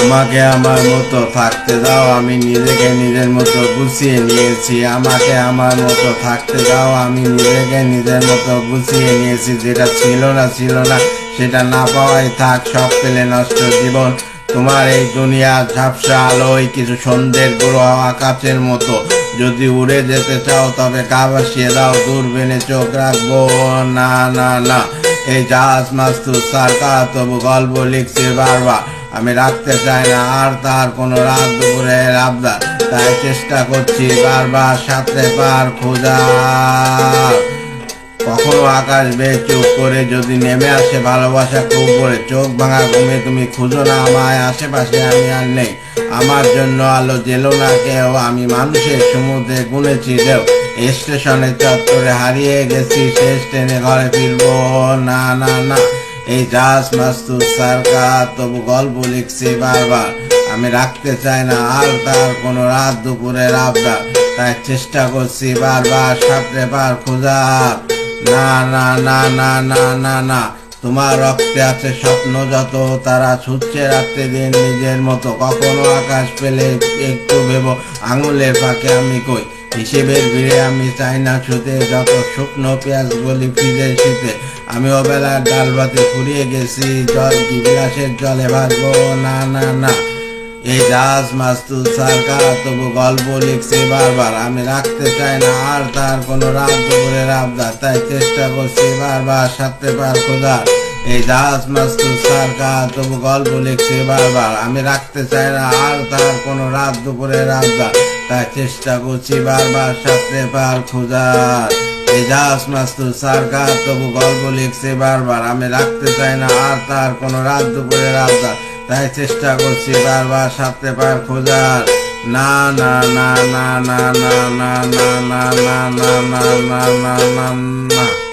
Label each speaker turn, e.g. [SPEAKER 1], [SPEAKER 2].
[SPEAKER 1] আমাকে আমার মতো থাকতে দাও, আমি নিজেকে নিজের মতো গুছিয়ে নিয়েছি। আমাকে আমার মতো থাকতে দাও, আমি নিজেকে নিজের মতো গুছিয়ে নিয়েছি। যেটা ছিল না ছিল না, সেটা না পাওয়াই থাক, সব পেলে নষ্ট জীবন। তোমার এই দুনিয়া ঝাপসা আলোয় কিছু সন্ধ্যের গ্রহ আকাশের মতো। যদি উড়ে যেতে চাও, তবে গা ভাসিয়ে দাও দূরবীনে চোখ রাখব। না না না এই জাহাজ মাস্তু সরকার তবু গল্প লিখছে বারবার। আমি রাখতে চাই না, আর তার কোনো রাত দুপুরে আবদার তাই চেষ্টা করছি বারবার সাথে পার খোঁজা কখনো আকাশ বেয়ে চোখ করে যদি নেমে আসে ভালোবাসা খুব করে চোখ ভাঙা ঘুমে তুমি খুঁজো না আমায়, আশেপাশে আমি আর নেই। আমার জন্য আলো জেলো না কেউ, আমি মানুষের সমুদ্রে গুনেছি দেও স্টেশনে চত্বরে হারিয়ে গেছি, শেষ ট্রেনে ঘরে ফিরবো। না না না, এই জাহাজ মাস্তুর সরকার তবু গল্প লিখছি বারবার। আমি রাখতে চাই না আর তার কোনো রাত দুপুরের আবদার। তাই চেষ্টা করছি বারবার, সাঁতরে পার খোঁজার। না না না না না না না। তোমার রক্তে আছে স্বপ্ন, যত তারা ছুটছে রাত্রে দিন নিজের মতো। কখনো আকাশ পেলে একটু ভেবো, আঙুলের ফাঁকে আমি কই? হিসেবের ভিড়ে আমি চাই না ছুতে যত শুকনো পেঁয়াজ গলি ফিরে শীতে। আমি ওবেলার ডাল ভাতে ফুরিয়ে গেছি, জল কি বিলাসের জলে ভাসবো? না না না। এই জাহাজ মাস্তু সরকার তবু গল্প লিখছে বারবার। আমি রাখতে চাই না আর তার কোনো রাত দুপুরের আবদার তাই চেষ্টা করছি বারবার সাথে পার খোঁজার এই জাহাজ মাস্তু সরকার তবু গল্প লিখছে বারবার। আমি রাখতে চাই না আর তার কোনো রাত দুপুরের আবদার তাই চেষ্টা করছি বারবার সাথে পার খোঁজার এই জাহাজ মাস্তু সরকার তবু গল্প লিখছে বারবার। আমি রাখতে চাই না আর তার কোনো রাত দুপুরের আবদার তাই চেষ্টা করছি বারবার সাথে পার খোঁজার না না না না না না না না না না না না না না না